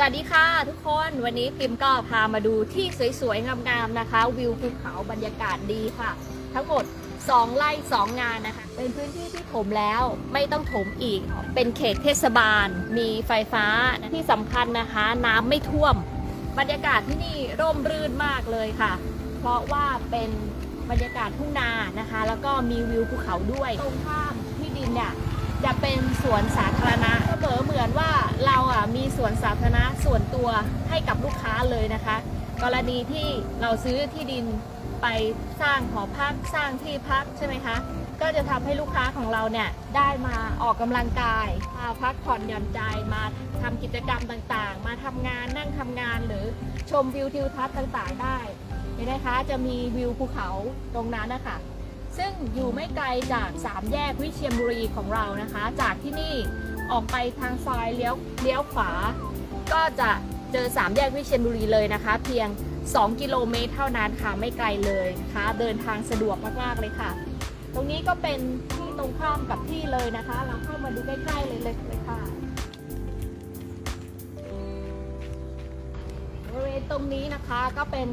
สวัสดีค่ะทุกคนวันนี้พิมก็พามาดูที่สวยๆงามๆนะคะ วิวภูเขาบรรยากาศดีค่ะ ทั้งหมด 2 ไร่ 2 งานนะคะ เป็นพื้นที่ที่ถมแล้วไม่ต้องถมอีก เป็นเขตเทศบาล มีไฟฟ้าที่สำคัญนะคะ น้ำไม่ท่วม บรรยากาศที่นี่ร่มรื่นมากเลยค่ะ เพราะว่าเป็นบรรยากาศทุ่งนานะคะ แล้วก็มีวิวภูเขาด้วยตรงข้ามที่ดินเนี่ยจะเป็นสวนสาธารณะเสมอเหมือนว่า เราอะมีสวนสาธารณะส่วนตัวให้กับลูกค้าเลยนะคะ กรณีที่เราซื้อที่ดินไปสร้างหอพักสร้างที่พักใช่ไหมคะ ก็จะทำให้ลูกค้าของเราเนี่ยได้มาออกกำลังกายมาพักผ่อนหย่อนใจมาทำกิจกรรมต่างๆ มาทำงานนั่งทำงานหรือชมวิวทิวทัศน์ต่างๆได้เห็นไหมคะจะมีวิวภูเขาตรงนั้นนะคะซึ่งอยู่ไม่ไกลจากสามแยกวิเชียรบุรีของเรานะคะ จากที่นี่ ออกไปทางซอยเลี้ยวเลี้ยวขวา ก็จะเจอสามแยกวิเชียรบุรีเลยนะคะ เพียง 2 กิโลเมตรเท่านั้นค่ะไม่ไกลเลยนะคะเดินทางสะดวกมากๆเลยค่ะ ตรงนี้ก็เป็นที่ตรงข้ามกับที่เลยนะคะ เราเข้ามาดูใกล้ๆเลยเลยเลยค่ะบริเวณตรงนี้นะคะก็เป็น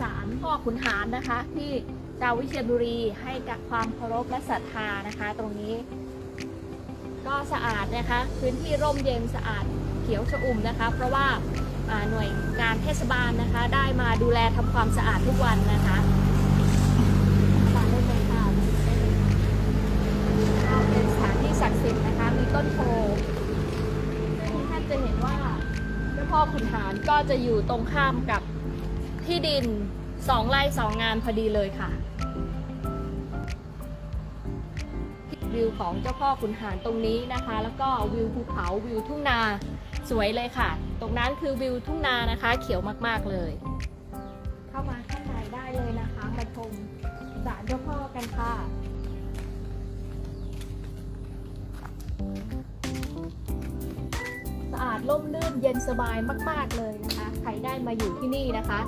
ศาลพ่อขุนหารนะคะ ที่ชาววิเชียรบุรีให้กับความเคารพและศรัทธานะคะ ตรงนี้ ก็สะอาดนะคะ พื้นที่ร่มเย็นสะอาดเขียวชอุ่มนะคะ เพราะว่าหน่วยงานเทศบาลนะคะ ได้มาดูแลทำความสะอาดทุกวันนะคะเลยค่ะก็เป็นสถานที่ศักดิ์สิทธิ์นะคะ มีต้นโพซึ่งท่านจะเห็นว่าเจ้าพ่อขุนหารก็จะอยู่ตรงข้ามกับที่ดินสองไร่สองงานพอดีเลยค่ะ วิวของเจ้าพ่อขุนหารตรงนี้นะคะ แล้วก็วิวภูเขาวิวทุ่งนาสวยเลยค่ะ ตรงนั้นคือวิวทุ่งนานะคะ เขียวมากๆเลย เข้ามาข้างในได้เลยนะคะมาชมศาลเจ้าพ่อกันค่ะสะอาดร่มรื่นเย็นสบายมาก ๆเลยนะคะ ใครได้มาอยู่ที่นี่นะคะ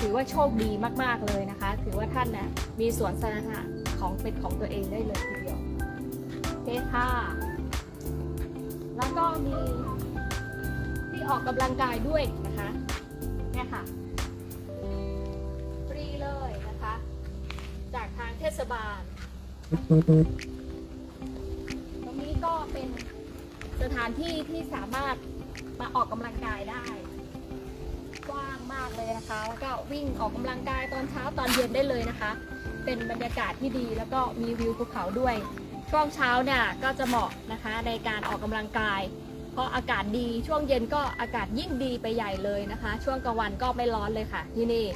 ถือว่าโชคดีมากๆเลยนะคะ ถือว่าท่านนะมีสวนสาธารณะของเป็นของตัวเองได้เลยทีเดียว คค่ะ แล้วก็มีที่ออกกำลังกายด้วยนะคะเนี่ยค่ะ ฟรีเลยนะคะ จากทางเทศบาล ตรงนี้ก็เป็นสถานที่ที่สามารถมาออกกำลังกายได้ กว้างมากเลยนะคะ แล้วก็วิ่งออกกำลังกายตอนเช้าตอนเย็นได้เลยนะคะ เป็นบรรยากาศที่ดีแล้วก็มีวิวภูเขาด้วย ช่วงเช้าเนี่ยก็จะเหมาะนะคะในการออกกำลังกาย เพราะอากาศดีช่วงเย็นก็อากาศยิ่งดีไปใหญ่เลยนะคะ ช่วงกลางวันก็ไม่ร้อนเลยค่ะที่นี่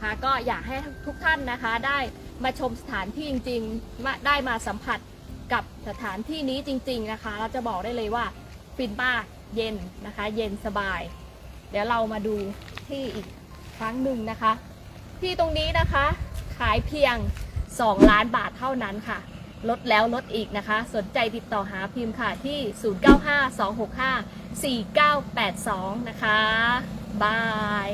ค่ะก็อยากให้ทุกท่านนะคะได้มาชมสถานที่จริงๆมาได้มาสัมผัสกับสถานที่นี้จริง ๆนะคะเราจะบอกได้เลยว่าฟินมาเย็นนะคะ เย็นสบาย เดี๋ยวเรามาดูที่อีกครั้งหนึ่งนะคะ ที่ตรงนี้นะคะขายเพียง 2 ล้านบาทเท่านั้นค่ะ ลดแล้วลดอีกนะคะ สนใจติดต่อหาพิมพ์ค่ะที่ 0952654982 นะคะ บาย